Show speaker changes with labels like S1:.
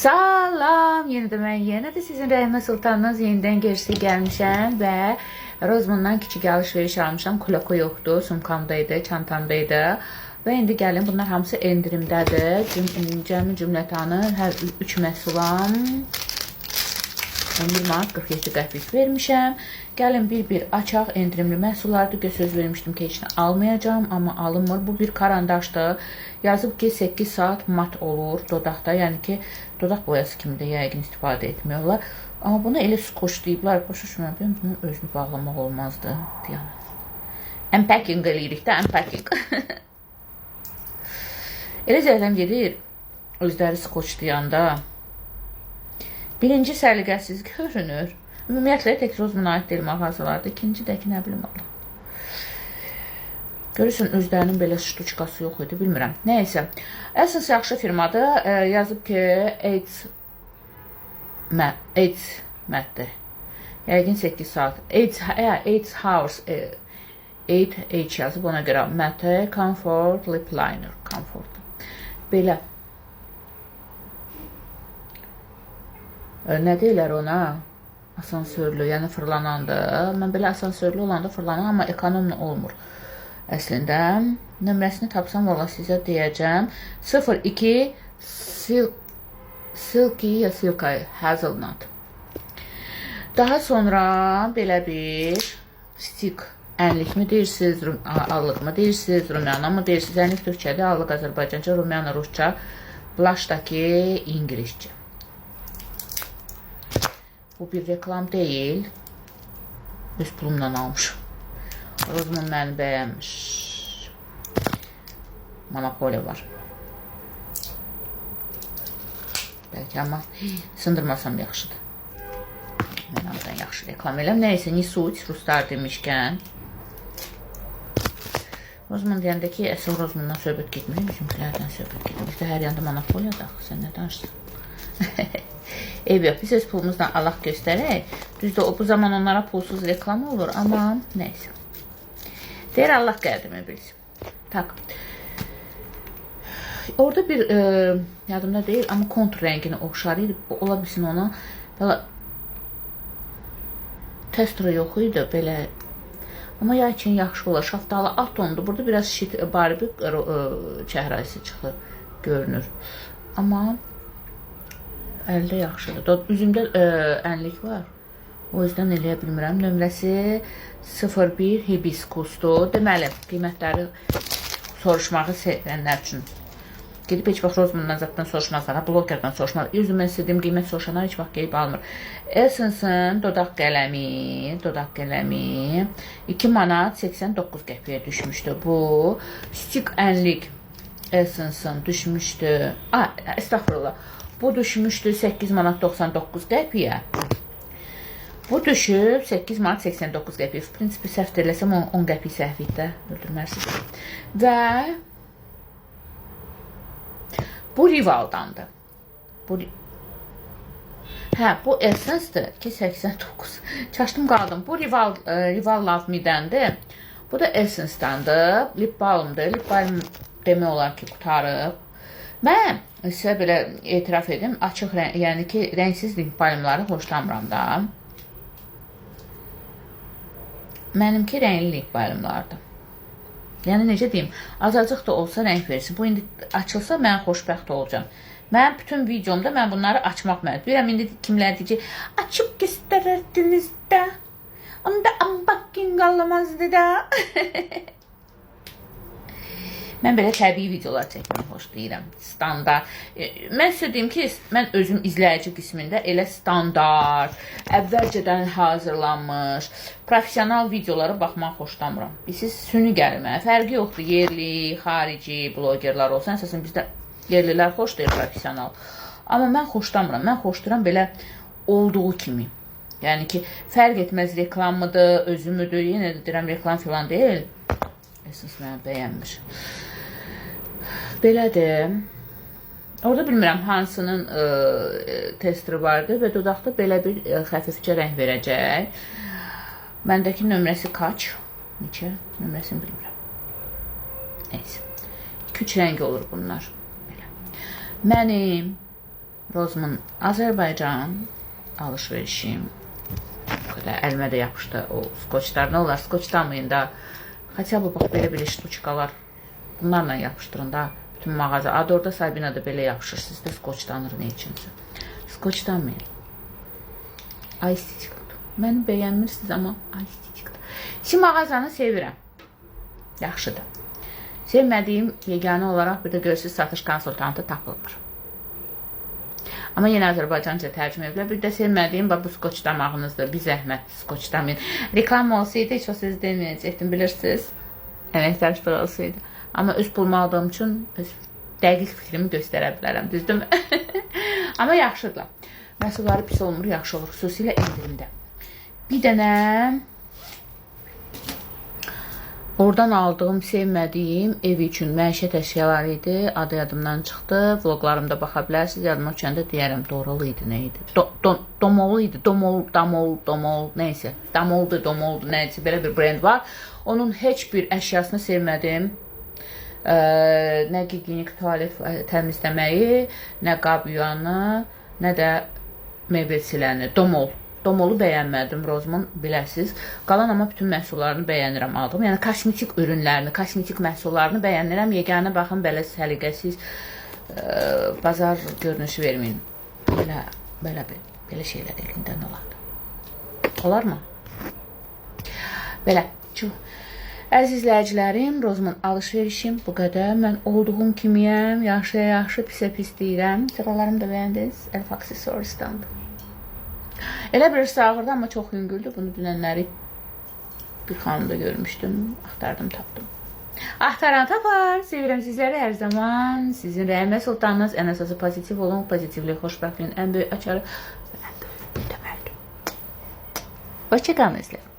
S1: Salam, yenə də mən yenə də sizin Rəhmə Sultanınız yenidən gerisi gəlmişəm və Rozmandan kiçik alış-veriş almışam. Kloko yoxdur, sumkamdaydı, çantamdaydı. Və indi gəlin bunlar hamısı endirimdədir. Cüm cəmi cümlətanı hər 3 məhsulam 11 manat 47 qəpik vermişəm. Gəlin bir-bir açaq endirimli məhsullardır. Göz söz vermişdim ki, heç nə almayacağam, amma alınmır. Bu bir karandaşdır. Yazıb ki 8 saat mat olur dodaqda. Yəni ki, dodaq boyası kimi də yəqin istifadə etmiyorlar. Amma bunu elə skoçlayıblar. Başa düşmürəm. Bunun özünü bağlamaq olmazdı. Yəni. Unpacking eləyirik də, unpacking. elə zəhləm gedir. Özləri skoçlayanda. Birinci səliqəsiz görünür. Ümumiyyətlə tək Rozmana aid deyil mağazalarda. İkinci də ki, nə bilim Allah. Görürsən özlərinin belə ştuçkası yox idi, bilmirəm. Nəysə. Essence yaxşı firmadır. E, yazıb ki, AIDS mə, AIDS məddə. Yəqin 8 saat. AIDS, hə, AIDS House e, 8H yazıb ona görə Mate Comfort Lip Liner Comfort. Belə. Nə deyirlər ona? Asansörlü, yəni fırlananda. Mən belə asansörlü olanda fırlanıram, amma ekonomla olmur. Əslində nömrəsini tapsam valla sizə deyəcəm. 02 Sil Silky ya Silkay Hazelnut. Daha sonra belə bir stik ənlik mi deyirsiniz, allıq mı deyirsiniz, rumyana mı deyirsiniz? Ənlik türkçədə, allıq Azərbaycanca, rumyana rusça, blaşdakı ingiliscə. Bu bir reklam değil. Öz pulumdan almışım. Rozman məni bəyənmiş. Monopoly var. Bəlkə amma sındırmasam yaxşıdır. Mən oradan yaxşı reklam eləm. Nəysə, ni suç, ruslar demişkən. Rozman deyəndə ki, əsl Rozmandan söhbət getmir, bizimkilərdən söhbət gedir. Bizdə hər yanda monopoliyadır sən nə danışırsan? Ev yox, biz öz pulumuzdan Allah göstərək. Düzdür, o bu zaman onlara pulsuz reklam olur, amma nəysə. Deyir Allah qədrini bilsin. Tak. Orada bir e, yadımda değil ama kontur rengine oxşar idi. Ola bilsin ona belə testura yox idi belə. Amma yay üçün yaxşı olar. Şaftalı at tondur. Burada biraz şit barbie e, çəhrayısı çıxır, görünür. Amma əldə yaxşıdır. Üzümdə e, ənlik var. O yüzden eləyə bilmirəm. Nömrəsi 01 hibiskusdur. Deməli, qiymətləri soruşmağı sevənlər üçün Gedib heç vaxt Rozmandan zatdan soruşmazlar, ha, blogerdən soruşmazlar. Yüzüm mən istədiyim qiymət soruşanlar heç vaxt qeyb almır. Essence'ın dodaq qələmi, dodaq qələmi 2 manat 89 qəpiyə düşmüşdü. Bu stik ənlik Essence'ın düşmüşdü. A, estağfurullah. Bu düşmüştü 8 manat 99 qəpiyə. Bu düşüb 8 manat 89 qəpiyə. Prinsipi səhv eləsəm 10 qəpiyə səhv idi də, öldürmərsiniz. Və bu rivaldandır. Bu Hə, bu Essence-dir ki 89. Çaşdım qaldım. Bu rival e, rival Love Me-dəndir. Bu da Essence-dəndir. Lip balmdır. Lip balm demək olar ki, qutarıb. Mən sizə belə etiraf edim, açıq rəng, yəni ki, rəngsiz lip balmları xoşlamıram da. Mənimki rəngli lip balmlardır. Yəni necə deyim, azacıq da olsa rəng versin. Bu indi açılsa mən xoşbəxt olacağam. Mən bütün videomda mən bunları açmaq mənim. Bilirəm indi kimlər deyəcək, açıb göstərərdiniz də. Onda unboxing olmazdı da. Mən belə təbii videolar çəkməyi xoşlayıram. Standart. E, Mən sizə deyim ki, mən özüm izləyici qismində elə standart, əvvəlcədən hazırlanmış, professional videolara baxmağı xoşlamıram. Süni gəlir mənə. Fərqi yoxdur, yerli, xarici blogerlər olsun. Əsasən bizdə yerlilər xoşlayır professional. Amma mən xoşlamıram. Mən xoşlayıram belə olduğu kimi. Yəni ki, fərq etməz reklamıdır, özümüdür. Yenə də deyirəm reklam filan deyil. Əsas mənə bəyənmir. Belədir. Orada bilmirəm hansının ə, testri vardı və dodaqda belə bir ə, xəfifcə rəng verəcək. Məndəki nömrəsi kaç? Neçə? Nömrəsini bilmirəm. Neysə. 2-3 rəng olur bunlar. Belə. Mənim Rozmun Azərbaycan alış-verişim. Bu qədər əlimə də yapışdı o skoçlar. Nə olar skoçlamayın da. Xətə bu bax belə belə ştuçkalar. Bunlarla yapışdırın da. Bütün mağaza. Adı orada Sabina da belə yapışır. Sizdə skoçlanır nə üçünsə. Skoçlanmayın. Ay estetikdir. Məni bəyənmirsiniz amma ay estetikdir. Şimdi mağazanı sevirəm. Yaxşıdır. Sevmədiyim yeganə olaraq bir də görürsüz satış konsultantı tapılmır. Amma yenə Azərbaycanca tərcümə edilir. Bir də sevmədiyim bax bu skoçlamağınızdır. Bir zəhmət skoçlamayın. Reklam olsaydı heç o söz deməyəcəkdim, bilirsiniz. Əməkdaşlıq olsaydı. Amma öz pulumu aldığım üçün öz dəqiq fikrimi göstərə bilərəm, düzdürmü? Amma yaxşıdırlar. Məhsulları pis olmur, yaxşı olur, xüsusilə endirimdə. Bir dənə Oradan aldığım, sevmədiyim ev üçün məişət əşyaları idi. Adı yadımdan çıxdı. Vloqlarımda baxa bilərsiniz. Yadıma düşəndə deyərəm. Doralı idi, nə idi? Do, do, domolu idi. Domol, damol, domol, nəysə. Damoldu, domoldu, nəysə. Belə bir brend var. Onun heç bir əşyasını sevmədim. Ə, nə gigiyenik tualet təmizləməyi, nə qab yuyanı, nə də mebel siləni. Domol. Domolu bəyənmədim Rozmun, biləsiz. Qalan amma bütün məhsullarını bəyənirəm aldım. Yəni kosmetik ürünlərini, kosmetik məhsullarını bəyənirəm. Yeganə baxın belə səliqəsiz ə, bazar görünüşü verməyin. Belə belə belə şeylər elindən olar. Olarmı? Belə. Çox Əziz izləyicilərim, Rozmun alış-verişim bu qədər. Mən olduğum kimiyəm, yaxşıya yaxşı, pisə pis deyirəm. Sıralarımı da bəyəndiniz. Elf Accessories-dandır. Elə bir sağırdı amma çox yüngüldü. Bunu dünənləri bir xanımda görmüşdüm. Axtardım, tapdım. Axtaran tapar. Sevirəm sizləri hər zaman. Sizin rəhmə sultanınız ən əsası pozitiv olun. Pozitivlik, xoşbəxtliyin ən böyük açarı. Deməlidir. Hoşçakalın izləyiciler.